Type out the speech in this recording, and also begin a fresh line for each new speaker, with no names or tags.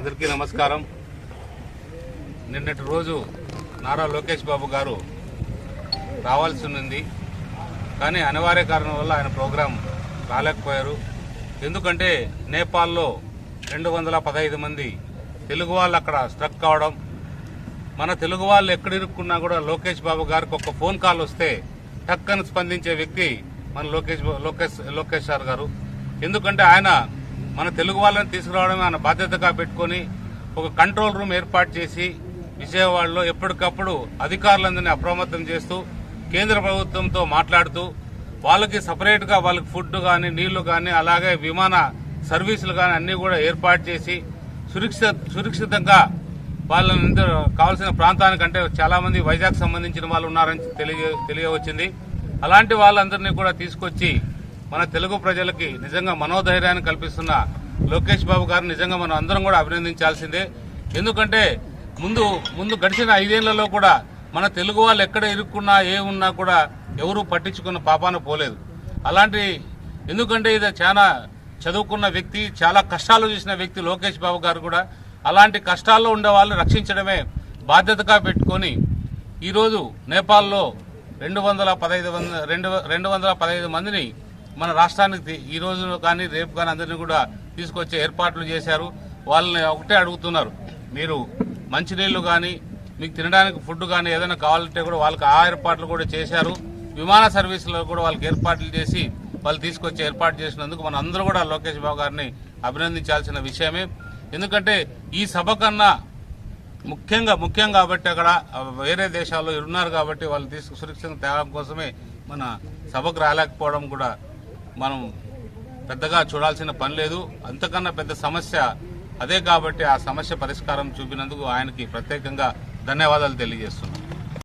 అందరికీ నమస్కారం. నిన్నటి రోజు నారా లోకేష్ బాబు గారు రావాల్సి ఉంది కానీ అనివార్య కారణం వల్ల ఆయన ప్రోగ్రాం రాలేకపోయారు. ఎందుకంటే నేపాల్లో రెండు వందల పదహైదు మంది తెలుగు వాళ్ళు అక్కడ స్ట్రక్ కావడం మన తెలుగు వాళ్ళు ఎక్కడ ఇరుక్కున్నా కూడా లోకేష్ బాబు గారికి ఒక ఫోన్ కాల్ వస్తే టక్కను స్పందించే వ్యక్తి మన లోకేష్ లోకేష్ లోకేష్ సార్ గారు. ఎందుకంటే ఆయన మన తెలుగు వాళ్ళని తీసుకురావడమే ఆయన బాధ్యతగా పెట్టుకొని ఒక కంట్రోల్ రూమ్ ఏర్పాటు చేసి విజయవాడలో ఎప్పటికప్పుడు అధికారులందరినీ అప్రమత్తం చేస్తూ కేంద్ర ప్రభుత్వంతో మాట్లాడుతూ వాళ్ళకి సపరేట్గా వాళ్ళకి ఫుడ్ కానీ నీళ్ళు కానీ అలాగే విమాన సర్వీసులు కానీ అన్నీ కూడా ఏర్పాటు చేసి సురక్షిత సురక్షితంగా వాళ్ళని కావాల్సిన ప్రాంతానికంటే చాలా మంది వైజాగ్ సంబంధించిన వాళ్ళు ఉన్నారని తెలియ తెలియవచ్చింది. అలాంటి వాళ్ళందరినీ కూడా తీసుకొచ్చి మన తెలుగు ప్రజలకి నిజంగా మనోధైర్యాన్ని కల్పిస్తున్న లోకేష్ బాబు గారిని నిజంగా మనం అందరం కూడా అభినందించాల్సిందే. ఎందుకంటే ముందు ముందు గడిచిన ఐదేళ్ళలో కూడా మన తెలుగు వాళ్ళు ఎక్కడ ఇరుక్కున్నా ఏ ఉన్నా కూడా ఎవరూ పట్టించుకున్న పాపాన పోలేదు. అలాంటి ఎందుకంటే ఇది చాలా చదువుకున్న వ్యక్తి చాలా కష్టాలు చూసిన వ్యక్తి లోకేష్ బాబు గారు కూడా అలాంటి కష్టాల్లో ఉండే వాళ్ళని రక్షించడమే బాధ్యతగా పెట్టుకొని ఈరోజు నేపాల్లో రెండు వందల పదహైదు వంద రెండు రెండు వందల పదహైదు మందిని మన రాష్ట్రానికి ఈ రోజు కానీ రేపు కానీ అందరినీ కూడా తీసుకొచ్చే ఏర్పాట్లు చేశారు. వాళ్ళని ఒకటే అడుగుతున్నారు. మీరు మంచినీళ్ళు కానీ మీకు తినడానికి ఫుడ్ కానీ ఏదైనా కావాలంటే కూడా వాళ్ళకి ఆ ఏర్పాట్లు కూడా చేశారు. విమాన సర్వీసులో కూడా వాళ్ళకి ఏర్పాట్లు చేసి వాళ్ళు తీసుకొచ్చి ఏర్పాటు చేసినందుకు మన అందరూ కూడా లోకేష్ బాబు గారిని అభినందించాల్సిన విషయమే. ఎందుకంటే ఈ సభ కన్నా ముఖ్యంగా ముఖ్యం కాబట్టి అక్కడ వేరే దేశాల్లో ఉన్నారు కాబట్టి వాళ్ళు తీసుకు సురక్షితంగా తేవడం కోసమే మన సభకు రాలేకపోవడం కూడా మనం పెద్దగా చూడాల్సిన పని లేదు. అంతకన్నా పెద్ద సమస్య అదే కాబట్టి ఆ సమస్య పరిష్కారం చూపినందుకు ఆయనకి ప్రత్యేకంగా ధన్యవాదాలు తెలియజేస్తున్నాం.